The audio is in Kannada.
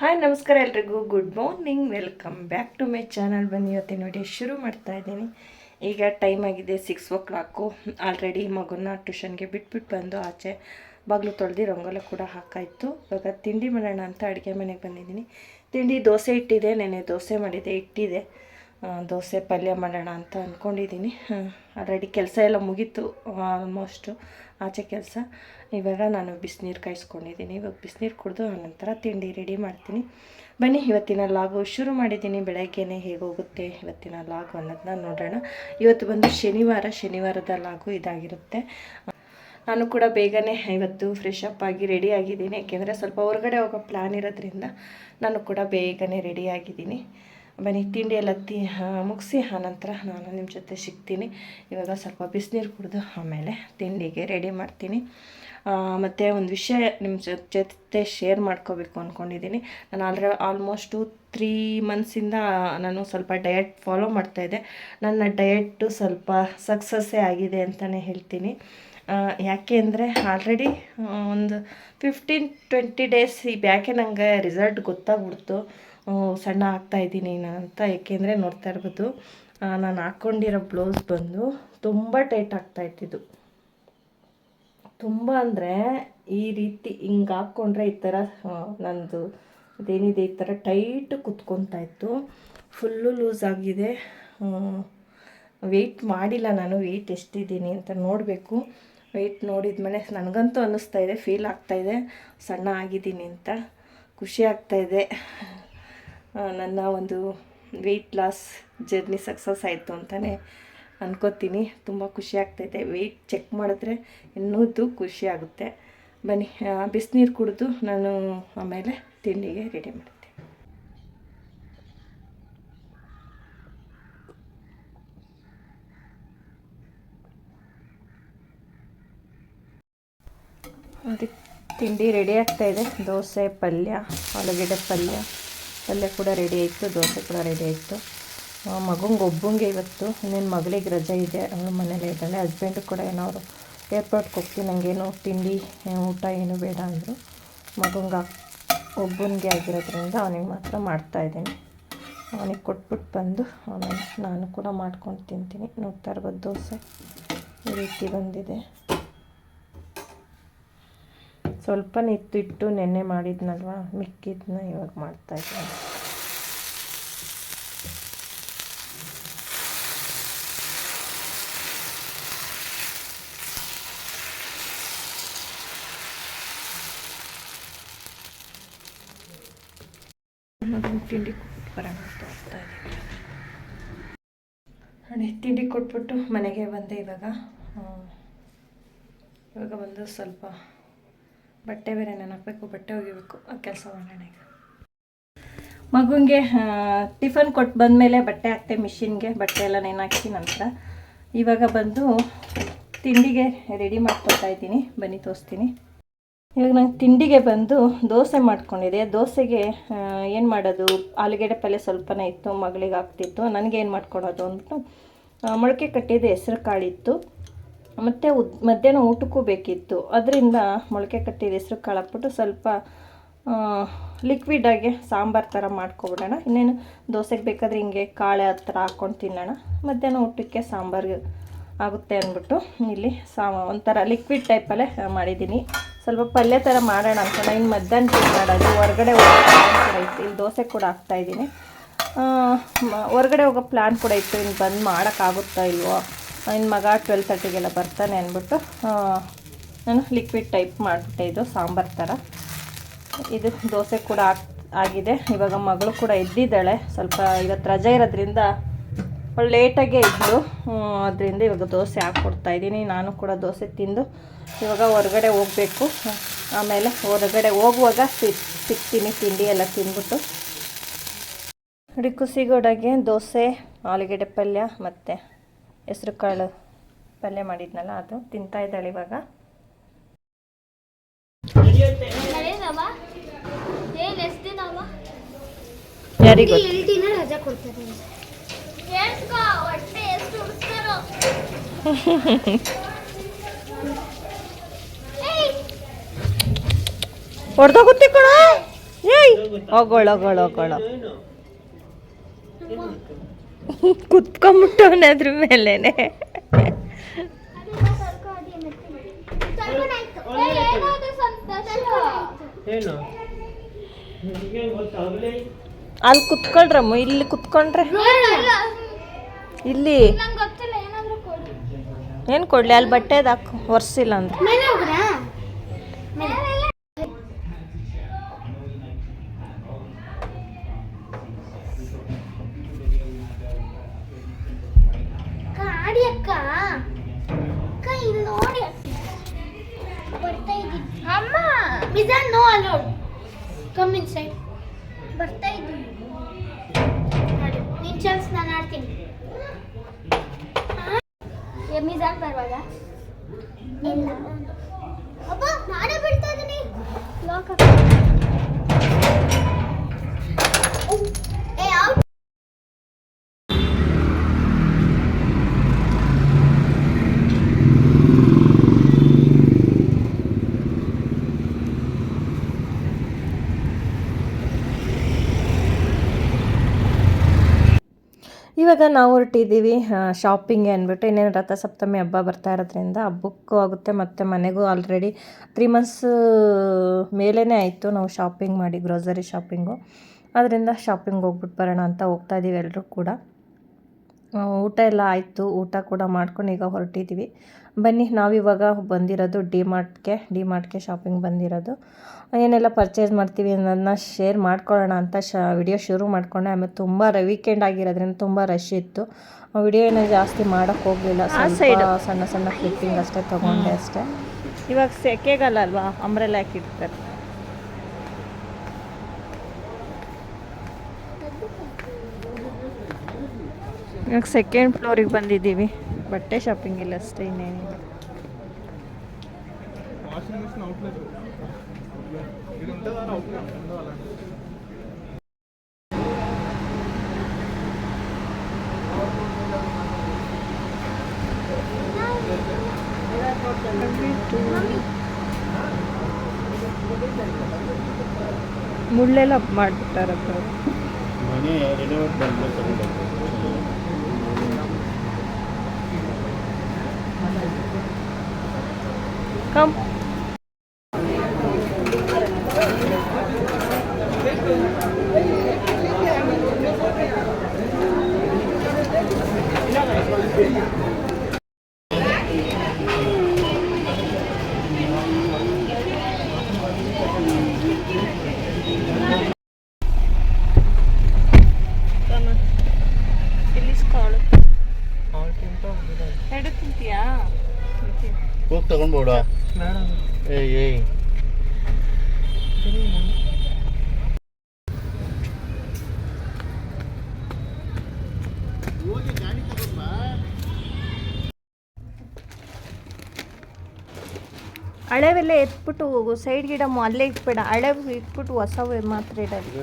ಹಾಯ್, ನಮಸ್ಕಾರ ಎಲ್ರಿಗೂ. Good morning welcome back to my channel ಬನ್ನಿ ಇವತ್ತಿನ ನೋಡಿ ಶುರು ಮಾಡ್ತಾ ಇದ್ದೀನಿ. ಈಗ ಟೈಮ್ ಆಗಿದೆ ಸಿಕ್ಸ್ ಓ ಕ್ಲಾಕು ಆಲ್ರೆಡಿ ಮಗುನ ಟ್ಯೂಷನ್ಗೆ ಬಿಟ್ಬಿಟ್ಟು ಬಂದು ಆಚೆ ಬಾಗಿಲು ತೊಳೆದು ರಂಗೋಲೆ ಕೂಡ ಹಾಕಾಯಿತು. ಇವಾಗ ತಿಂಡಿ ಮಾಡೋಣ ಅಂತ ಅಡುಗೆ ಮನೆಗೆ ಬಂದಿದ್ದೀನಿ. ತಿಂಡಿ ದೋಸೆ ಇಟ್ಟಿದೆ ನೆನೆ ದೋಸೆ ಮಾಡಿದೆ, ಇಟ್ಟಿದೆ. ದೋಸೆ ಪಲ್ಯ ಮಾಡೋಣ ಅಂತ ಅಂದ್ಕೊಂಡಿದ್ದೀನಿ ಆಲ್ರೆಡಿ ಕೆಲಸ ಎಲ್ಲ ಮುಗೀತು ಆಲ್ಮೋಸ್ಟು ಆಚೆ ಕೆಲಸ. ಇವಾಗ ನಾನು ಬಿಸಿನೀರು ಕಾಯಿಸ್ಕೊಂಡಿದ್ದೀನಿ. ಇವಾಗ ಬಿಸಿನೀರು ಕುಡಿದು ಆನಂತರ ತಿಂಡಿ ರೆಡಿ ಮಾಡ್ತೀನಿ. ಬನ್ನಿ, ಇವತ್ತಿನ ಲಾಗು ಶುರು ಮಾಡಿದ್ದೀನಿ. ಬೆಳಗ್ಗೆನೇ ಹೇಗೋಗುತ್ತೆ ಇವತ್ತಿನ ಲಾಗು ಅನ್ನೋದನ್ನ ನೋಡೋಣ. ಇವತ್ತು ಬಂದು ಶನಿವಾರ, ಶನಿವಾರದ ಲಾಗು ಇದಾಗಿರುತ್ತೆ. ನಾನು ಕೂಡ ಬೇಗನೆ ಇವತ್ತು ಫ್ರೆಶ್ ಅಪ್ ಆಗಿ ರೆಡಿ ಆಗಿದ್ದೀನಿ. ಏಕೆಂದರೆ ಸ್ವಲ್ಪ ಹೊರಗಡೆ ಹೋಗೋ ಪ್ಲ್ಯಾನ್ ಇರೋದ್ರಿಂದ ನಾನು ಕೂಡ ಬೇಗನೆ ರೆಡಿ ಆಗಿದ್ದೀನಿ. ಬನ್ನಿ, ತಿಂಡಿ ಎಲ್ಲ ತಿ ಮುಗಿಸಿ ಆನಂತರ ನಾನು ನಿಮ್ಮ ಜೊತೆ ಸಿಗ್ತೀನಿ. ಇವಾಗ ಸ್ವಲ್ಪ ಬಿಸಿನೀರು ಕುಡಿದು ಆಮೇಲೆ ತಿಂಡಿಗೆ ರೆಡಿ ಮಾಡ್ತೀನಿ. ಮತ್ತು ಒಂದು ವಿಷಯ ನಿಮ್ಮ ಜೊತೆ ಶೇರ್ ಮಾಡ್ಕೋಬೇಕು ಅಂದ್ಕೊಂಡಿದ್ದೀನಿ ನಾನು ಆಲ್ರೆ ಆಲ್ಮೋಸ್ಟು ತ್ರೀ ಮಂತ್ಸಿಂದ ನಾನು ಸ್ವಲ್ಪ ಡಯಟ್ ಫಾಲೋ ಮಾಡ್ತಾಯಿದ್ದೆ ನನ್ನ ಡಯಟ್ಟು ಸ್ವಲ್ಪ ಸಕ್ಸಸ್ಸೇ ಆಗಿದೆ ಅಂತಲೇ ಹೇಳ್ತೀನಿ. ಯಾಕೆ ಅಂದರೆ ಆಲ್ರೆಡಿ ಒಂದು ಫಿಫ್ಟೀನ್ ಟ್ವೆಂಟಿ ಡೇಸ್ ಈ ಬ್ಯಾಕೆ ನನಗೆ ರಿಸಲ್ಟ್ ಗೊತ್ತಾಗ್ಬಿಡ್ತು. ಸಣ್ಣ ಆಗ್ತಾ ಇದ್ದೀನಿ ನಾನು ಅಂತ ಏಕೆಂದರೆ ನೋಡ್ತಾ ಇರ್ಬೋದು. ನಾನು ಹಾಕ್ಕೊಂಡಿರೋ ಬ್ಲೌಸ್ ಬಂದು ತುಂಬ ಟೈಟ್ ಆಗ್ತಾ ಇತ್ತಿದ್ದು ತುಂಬ ಅಂದರೆ ಈ ರೀತಿ ಹಿಂಗೆ ಹಾಕ್ಕೊಂಡ್ರೆ ಈ ಥರ ನಂದು ಅದೇನಿದೆ ಈ ಥರ ಟೈಟ್ ಇತ್ತು. ಫುಲ್ಲು ಲೂಸ್ ಆಗಿದೆ. ವೆಯ್ಟ್ ಮಾಡಿಲ್ಲ ನಾನು ವೆಯ್ಟ್ ಎಷ್ಟಿದ್ದೀನಿ ಅಂತ ನೋಡಬೇಕು. ವೆಯ್ಟ್ ನೋಡಿದ್ಮೇಲೆ ನನಗಂತೂ ಅನ್ನಿಸ್ತಾ ಇದೆ ಫೀಲ್ ಆಗ್ತಾಯಿದೆ ಸಣ್ಣ ಆಗಿದ್ದೀನಿ ಅಂತ, ಖುಷಿ ಆಗ್ತಾಯಿದೆ ನನ್ನ ಒಂದು ವೆಯ್ಟ್ ಲಾಸ್ ಜರ್ನಿ ಸಕ್ಸಸ್ ಆಯಿತು ಅಂತಲೇ ಅನ್ಕೋತೀನಿ. ತುಂಬ ಖುಷಿ ಆಗ್ತೈತೆ. ವೆಯ್ಟ್ ಚೆಕ್ ಮಾಡಿದ್ರೆ ಇನ್ನೂದು ಖುಷಿ ಆಗುತ್ತೆ. ಬನ್ನಿ ಬಿಸಿನೀರು ಕುಡಿದು ನಾನು ಆಮೇಲೆ ತಿಂಡಿಗೆ ರೆಡಿ ಮಾಡ್ತೀನಿ. ಅದಕ್ಕೆ ತಿಂಡಿ ರೆಡಿ ಆಗ್ತಾ ಇದೆ. ದೋಸೆ ಪಲ್ಯ, ಆಲೂಗಡ್ಡೆ ಪಲ್ಯ. ಪಲ್ಯ ಕೂಡ ರೆಡಿ ಆಯಿತು, ದೋಸೆ ಕೂಡ ರೆಡಿ ಆಯಿತು. ಮಗಂಗೆ ಒಬ್ಬಂಗೆ ಇವತ್ತು ನಿನ್ನ ಮಗಳಿಗೆ ರಜೆ ಇದೆ, ಅವಳು ಮನೇಲೇ ಇದ್ದಾಳೆ. ಹಸ್ಬೆಂಡು ಕೂಡ ಏನೋ ಏರ್ಪೋರ್ಟ್ಗೆ ಹೋಗ್ತೀನಿ ನನಗೇನು ತಿಂಡಿ ಊಟ ಏನು ಬೇಡ ಅಂದರು. ಮಗಂಗೆ ಒಬ್ಬನಿಗೆ ಆಗಿರೋದ್ರಿಂದ ಅವನಿಗೆ ಮಾತ್ರ ಮಾಡ್ತಾಯಿದ್ದೀನಿ ಅವನಿಗೆ ಕೊಟ್ಬಿಟ್ಟು ಬಂದು ನಾನು ಕೂಡ ಮಾಡ್ಕೊಂಡು ತಿಂತೀನಿ. ನೋಡ್ತಾ ಇರ್ಬೋದು ದೋಸೆ. ಈ ರೀತಿ ಬಂದಿದೆ. ಸ್ವಲ್ಪ ನಿತ್ತಿಟ್ಟು ನೆನ್ನೆ ಮಾಡಿದ್ನಲ್ವ? ಮಿಕ್ಕಿದ್ನ ಇವಾಗ ಮಾಡ್ತಾ ಇದ್ದೀನಿ. ಮಗನಿಗೆ ತಿಂಡಿ ಬರೋಣ ತಿಂಡಿ ಕೊಟ್ಬಿಟ್ಟು ಮನೆಗೆ ಬಂದೆ ಇವಾಗ. ಇವಾಗ ಬಂದು ಸ್ವಲ್ಪ ಬಟ್ಟೆ ಬೇರೆ ನಾನು ಹಾಕಬೇಕು ಬಟ್ಟೆ ಒಗಿಬೇಕು, ಆ ಕೆಲಸ ಮಾಡೋಣ ಈಗ. ಮಗುಂಗೆ ಟಿಫನ್ ಕೊಟ್ಟು ಬಂದಮೇಲೆ ಬಟ್ಟೆ ಹಾಕ್ತೆ ಮಿಷಿನ್ಗೆ, ಬಟ್ಟೆ ಎಲ್ಲ ನೆನಾಕಿ ನಂತರ. ಇವಾಗ ಬಂದು ತಿಂಡಿಗೆ ರೆಡಿ ಮಾಡ್ಕೊತಾ ಇದ್ದೀನಿ. ಬನ್ನಿ, ತೋರಿಸ್ತೀನಿ. ಇವಾಗ ನಂಗೆ ತಿಂಡಿಗೆ ಬಂದು ದೋಸೆ ಮಾಡ್ಕೊಂಡಿದೆ. ದೋಸೆಗೆ ಏನು ಮಾಡೋದು? ಆಲೂಗೆಡ್ಡೆ ಪಲ್ಯ ಸ್ವಲ್ಪನೇ ಇತ್ತು, ಮಗಳಿಗೆ ಆಗ್ತಿತ್ತು ನನಗೆ ಏನು ಮಾಡ್ಕೊಳೋದು ಅಂದ್ಬಿಟ್ಟು ಮೊಳಕೆ ಕಟ್ಟಿದ ಹೆಸರು ಕಾಳಿತ್ತು. ಮತ್ತು ಉದ್, ಮಧ್ಯಾಹ್ನ ಊಟಕ್ಕೂ ಬೇಕಿತ್ತು. ಅದರಿಂದ ಮೊಳಕೆ ಕಟ್ಟಿದ ಹೆಸರು ಕಾಳು ಸ್ವಲ್ಪ ಲಿಕ್ವಿಡಾಗೆ ಸಾಂಬಾರು ಥರ ಮಾಡ್ಕೊಬಿಡೋಣ. ಇನ್ನೇನು ದೋಸೆಗೆ ಬೇಕಾದರೆ ಹಿಂಗೆ ಕಾಳೆ ಆ ಥರ ಹಾಕ್ಕೊಂಡು ತಿನ್ನೋಣ. ಮಧ್ಯಾಹ್ನ ಊಟಕ್ಕೆ ಸಾಂಬಾರು ಆಗುತ್ತೆ ಅಂದ್ಬಿಟ್ಟು ಇಲ್ಲಿ ಸಾ, ಒಂಥರ ಲಿಕ್ವಿಡ್ ಟೈಪಲ್ಲೇ ಮಾಡಿದ್ದೀನಿ. ಸ್ವಲ್ಪ ಪಲ್ಯ ಥರ ಮಾಡೋಣ ಅಂತ ಇನ್ನು ಮಧ್ಯಾಹ್ನ ಮಾಡೋದು. ಹೊರಗಡೆ ಇತ್ತು. ಇಲ್ಲಿ ದೋಸೆ ಕೂಡ ಹಾಕ್ತಾಯಿದ್ದೀನಿ ಹೊರಗಡೆ ಹೋಗೋ ಪ್ಲ್ಯಾನ್ ಕೂಡ ಇತ್ತು. ಇನ್ನು ಬಂದು ಮಾಡೋಕ್ಕಾಗುತ್ತಾ ಇಲ್ವೋ? ಇನ್ನು ಮಗ ಟ್ವೆಲ್ ತರ್ಟಿಗೆಲ್ಲ ಬರ್ತಾನೆ ಅಂದ್ಬಿಟ್ಟು ನಾನು ಲಿಕ್ವಿಡ್ ಟೈಪ್ ಮಾಡಿಬಿಟ್ಟೆ ಇದು, ಸಾಂಬಾರು ಥರ ಇದು ದೋಸೆ ಕೂಡ ಆಗ್, ಆಗಿದೆ. ಇವಾಗ ಮಗಳು ಕೂಡ ಎದ್ದಿದ್ದಾಳೆ. ಸ್ವಲ್ಪ ಇವತ್ತು ರಜೆ ಇರೋದ್ರಿಂದ ಅವಳು ಲೇಟಾಗೇ ಇದ್ದು ಅದರಿಂದ ಇವಾಗ ದೋಸೆ ಹಾಕ್ಕೊಡ್ತಾ ಇದ್ದೀನಿ. ನಾನು ಕೂಡ ದೋಸೆ ತಿಂದು ಇವಾಗ ಹೊರಗಡೆ ಹೋಗಬೇಕು. ಆಮೇಲೆ ಹೊರಗಡೆ ಹೋಗುವಾಗ ಸಿಗ್ತೀನಿ ತಿಂಡಿ ಎಲ್ಲ ತಿಂದ್ಬಿಟ್ಟು. ನೋಡಿ ಕುಸಿಗೋಡಗೆ ದೋಸೆ, ಆಲೂಗಡ್ಡೆ ಪಲ್ಯ ಮತ್ತು ಹೆಸ್ರು ಕಾಳು ಪಲ್ಯ ಮಾಡಿದ್ನಲ್ಲ ಅದು ತಿಂತಾ ಇದ್ದಾಳೆ ಇವಾಗ. ಯಾರಿಗೂ ಹೊಡೆದೋಗುತ್ತೆ ಕಣ. ಏಯ್! ಹೋಗೋಳ ಹೋಗೋಳ ಹೋಗೋಳ ಕುತ್ಕೊಂಬಿಟ್ಟವನ ಅದ್ರ ಮೇಲೇನೆ. ಅಲ್ಲಿ ಕುತ್ಕೊಳ್ರಮ್ಮ ಇಲ್ಲಿ ಕುತ್ಕೊಂಡ್ರೆ. ಇಲ್ಲಿ. ನಂಗೆ ಗೊತ್ತಿಲ್ಲ ಏನಾದ್ರೂ ಕೊಡಿ. ಏನು ಕೊಡ್ಲಿ ಅಲ್ಲಿ ಬಟ್ಟೆ ಹಾಕು ಒರ್ಸಿಲ್ಲ ಅಂದ್ರೆ. ಆಡಿ ಅಕ್ಕ ಇಲ್ಲಿ ನೋಡಿ ಬರ್ತಾ ಇದ್ದೀನಿ. ಅಮ್ಮ! ಮಿಜಾನ್ no allowed come inside ಬರ್ತಾ ಇದ್ದೀನಿ. ನೋಡಿ ನಿನ್ ಚಾನ್ಸ್ ನಾನು ಆಡ್ತೀನಿ. ಮಿಜಾನ್ ಬರುವಾಗ? ಇಲ್ಲ. ಅಪ್ಪ ನಾನೇ ಬಿಡ್ತಾ ಇದ್ದೀನಿ. ಲಾಕ್ ಏ ಇವಾಗ ನಾವು ಹೊರಟಿದ್ದೀವಿ ಶಾಪಿಂಗ್ಗೆ ಅಂದ್ಬಿಟ್ಟು ಇನ್ನೇನು ರಥಸಪ್ತಮಿ ಹಬ್ಬ ಬರ್ತಾ ಇರೋದ್ರಿಂದ ಹಬ್ಬಕ್ಕೂ ಆಗುತ್ತೆ. ಮತ್ತು ಮನೆಗೂ ಆಲ್ರೆಡಿ ತ್ರೀ ಮಂತ್ಸ್ ಮೇಲೇ ಆಯಿತು ನಾವು ಶಾಪಿಂಗ್ ಮಾಡಿ ಗ್ರೋಸರಿ ಶಾಪಿಂಗು ಅದರಿಂದ ಶಾಪಿಂಗ್ ಹೋಗ್ಬಿಟ್ಟು ಬರೋಣ ಅಂತ ಹೋಗ್ತಾ ಇದ್ದೀವಿ ಎಲ್ಲರೂ ಕೂಡ. ಊಟ ಎಲ್ಲ ಆಯಿತು ಊಟ ಕೂಡ ಮಾಡ್ಕೊಂಡು ಈಗ ಹೊರಟಿದ್ದೀವಿ ಬನ್ನಿ ನಾವಿವಾಗ ಬಂದಿರೋದು ಡಿ ಮಾರ್ಟ್ಗೆ ಡಿ ಮಾರ್ಟ್ಗೆ ಶಾಪಿಂಗ್ ಬಂದಿರೋದು. ಏನೆಲ್ಲ ಪರ್ಚೇಸ್ ಮಾಡ್ತೀವಿ ಅನ್ನೋದನ್ನ ಶೇರ್ ಮಾಡ್ಕೊಳ್ಳೋಣ ಅಂತ ಶ ವಿಡಿಯೋ ಶುರು ಮಾಡ್ಕೊಂಡೆ. ಆಮೇಲೆ ತುಂಬ ವೀಕೆಂಡ್ ಆಗಿರೋದ್ರಿಂದ ತುಂಬ ರಶ್ ಇತ್ತು. ವಿಡಿಯೋ ಏನೋ ಜಾಸ್ತಿ ಮಾಡೋಕ್ಕೆ ಹೋಗಲಿಲ್ಲ. ಸ್ವಲ್ಪ ಸಣ್ಣ ಸಣ್ಣ ಕ್ಲಿಪ್ಪಿಂಗ್ ಅಷ್ಟೇ ತೊಗೊಂಡೆ ಅಷ್ಟೇ. ಇವಾಗ ಸೆಕೆಗಲ್ಲ ಅಲ್ವಾ? ಅಂಬ್ರೆಲ್ಲ ಹಾಕಿರ್ತಾರೆ. ಇವಾಗ ಸೆಕೆಂಡ್ ಫ್ಲೋರಿಗೆ ಬಂದಿದ್ದೀವಿ. ಬಟ್ಟೆ ಶಾಪಿಂಗ್ ಇಲ್ಲ ಅಷ್ಟೇ ಇನ್ನೇನಿಲ್ಲ. ಮುಳ್ಳೆಲ್ಲ ಮಾಡಿಬಿಟ್ಟಾರಪ್ಪ Come. Thank you. ಹೋಗಿ ತಗೊಂಡ್ಬೋಡ ಏಯ್ ಏಯ್. ಹಳೆವೆಲ್ಲ ಎತ್ಬಿಟ್ಟು ಸೈಡ್ ಗಿಡ ಅಲ್ಲೇ ಇಟ್ಬೇಡ. ಹಳೆವು ಇಟ್ಬಿಟ್ಟು ಹೊಸವೇ ಮಾತ್ರ ಇಡೋದು.